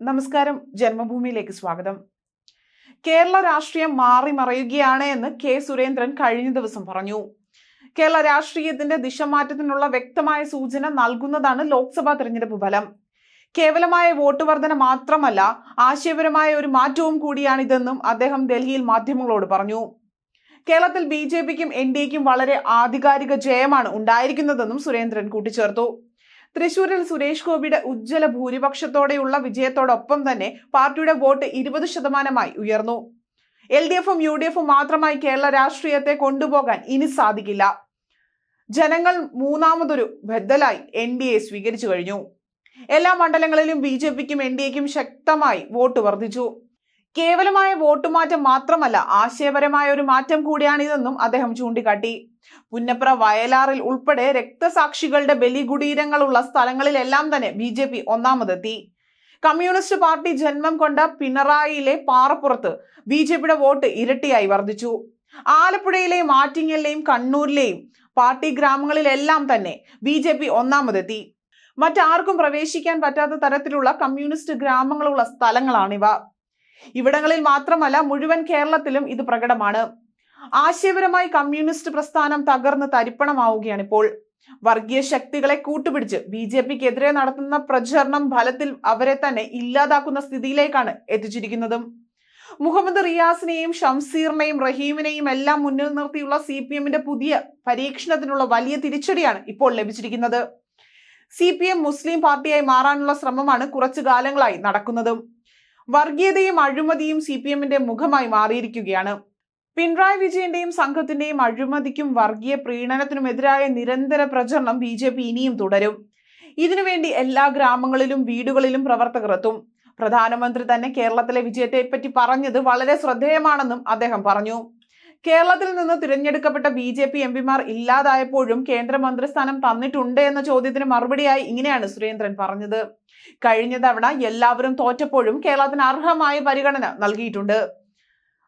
നമസ്കാരം ജന്മഭൂമിയിലേക്ക് സ്വാഗതം. കേരള രാഷ്ട്രീയം മാറി മറയുകയാണ് എന്ന് കെ സുരേന്ദ്രൻ കഴിഞ്ഞ ദിവസം പറഞ്ഞു. കേരള രാഷ്ട്രീയത്തിന്റെ ദിശമാറ്റത്തിനുള്ള വ്യക്തമായ സൂചന നൽകുന്നതാണ് ലോക്സഭാ തെരഞ്ഞെടുപ്പ് ഫലം. കേവലമായ വോട്ട് വർധന മാത്രമല്ല ആശയപരമായ ഒരു മാറ്റവും കൂടിയാണിതെന്നും അദ്ദേഹം ഡൽഹിയിൽ മാധ്യമങ്ങളോട് പറഞ്ഞു. കേരളത്തിൽ ബി ജെ പിക്കും എൻ ഡി എക്കും വളരെ ആധികാരിക ജയമാണ് ഉണ്ടായിരിക്കുന്നതെന്നും സുരേന്ദ്രൻ കൂട്ടിച്ചേർത്തു. തൃശൂരിൽ സുരേഷ് ഗോപിയുടെ ഉജ്ജ്വല ഭൂരിപക്ഷത്തോടെയുള്ള വിജയത്തോടൊപ്പം തന്നെ പാർട്ടിയുടെ വോട്ട് ഇരുപത് ശതമാനമായി ഉയർന്നു. എൽ ഡി എഫും യു ഡി എഫും മാത്രമായി കേരള രാഷ്ട്രീയത്തെ കൊണ്ടുപോകാൻ ഇനി സാധിക്കില്ല. ജനങ്ങൾ മൂന്നാമതൊരു ബദലായി എൻ ഡി എ സ്വീകരിച്ചു കഴിഞ്ഞു. എല്ലാ മണ്ഡലങ്ങളിലും ബി ജെ പിക്കും എൻ ഡി എക്കും ശക്തമായി വോട്ട് വർദ്ധിച്ചു. കേവലമായ വോട്ട് മാറ്റം മാത്രമല്ല ആശയപരമായ ഒരു മാറ്റം കൂടിയാണിതെന്നും അദ്ദേഹം ചൂണ്ടിക്കാട്ടി. പുന്നപ്ര വയലാറിൽ ഉൾപ്പെടെ രക്തസാക്ഷികളുടെ ബലികുടീരങ്ങളുള്ള സ്ഥലങ്ങളിലെല്ലാം തന്നെ ബി ജെ പി ഒന്നാമതെത്തി. കമ്മ്യൂണിസ്റ്റ് പാർട്ടി ജന്മം കൊണ്ട പിണറായിയിലെ പാറപ്പുറത്ത് ബി ജെ പിയുടെ വോട്ട് ഇരട്ടിയായി വർദ്ധിച്ചു. ആലപ്പുഴയിലെയും ആറ്റിങ്ങലിലെയും കണ്ണൂരിലെയും പാർട്ടി ഗ്രാമങ്ങളിലെല്ലാം തന്നെ ബി ജെ പി ഒന്നാമതെത്തി. മറ്റാർക്കും പ്രവേശിക്കാൻ പറ്റാത്ത തരത്തിലുള്ള കമ്മ്യൂണിസ്റ്റ് ഗ്രാമങ്ങളുള്ള സ്ഥലങ്ങളാണിവ. ഇവിടങ്ങളിൽ മാത്രമല്ല മുഴുവൻ കേരളത്തിലും ഇത് പ്രകടമാണ്. ആശയപരമായി കമ്മ്യൂണിസ്റ്റ് പ്രസ്ഥാനം തകർന്ന് തരിപ്പണമാവുകയാണ് ഇപ്പോൾ. വർഗീയ ശക്തികളെ കൂട്ടുപിടിച്ച് ബി ജെ പിക്കെതിരെ നടത്തുന്ന പ്രചരണം ഫലത്തിൽ അവരെ തന്നെ ഇല്ലാതാക്കുന്ന സ്ഥിതിയിലേക്കാണ് എത്തിച്ചിരിക്കുന്നതും. മുഹമ്മദ് റിയാസിനെയും ഷംസീറിനെയും റഹീമിനെയും എല്ലാം മുന്നിൽ നിർത്തിയുള്ള സി പി എമ്മിന്റെ പുതിയ പരീക്ഷണത്തിനുള്ള വലിയ തിരിച്ചടിയാണ് ഇപ്പോൾ ലഭിച്ചിരിക്കുന്നത്. സി പി എം മുസ്ലിം പാർട്ടിയായി മാറാനുള്ള ശ്രമമാണ് കുറച്ചു കാലങ്ങളായി നടക്കുന്നതും. വർഗീയതയും അഴിമതിയും സി പി എമ്മിന്റെ മുഖമായി മാറിയിരിക്കുകയാണ്. പിണറായി വിജയന്റെയും സംഘത്തിന്റെയും അഴിമതിക്കും വർഗീയ പ്രീണനത്തിനുമെതിരായ നിരന്തര പ്രചരണം ബി ജെ പി ഇനിയും തുടരും. ഇതിനുവേണ്ടി എല്ലാ ഗ്രാമങ്ങളിലും വീടുകളിലും പ്രവർത്തകർ എത്തും. പ്രധാനമന്ത്രി തന്നെ കേരളത്തിലെ വിജയത്തെപ്പറ്റി പറഞ്ഞത് വളരെ ശ്രദ്ധേയമാണെന്നും അദ്ദേഹം പറഞ്ഞു. കേരളത്തിൽ നിന്ന് തിരഞ്ഞെടുക്കപ്പെട്ട ബി ജെ പി എം പിമാർ ഇല്ലാതായപ്പോഴും കേന്ദ്രമന്ത്രിസ്ഥാനം തന്നിട്ടുണ്ട് എന്ന ചോദ്യത്തിന് മറുപടിയായി ഇങ്ങനെയാണ് സുരേന്ദ്രൻ പറഞ്ഞത്. കഴിഞ്ഞ തവണ എല്ലാവരും തോറ്റപ്പോഴും കേരളത്തിന് അർഹമായ പരിഗണന നൽകിയിട്ടുണ്ട്.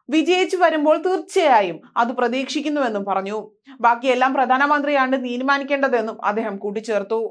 വിജയിച്ചു വരുമ്പോൾ തീർച്ചയായും അത് പ്രതീക്ഷിക്കുന്നുവെന്നും പറഞ്ഞു. ബാക്കിയെല്ലാം പ്രധാനമന്ത്രിയാണ് തീരുമാനിക്കേണ്ടതെന്നും അദ്ദേഹം കൂട്ടിച്ചേർത്തു.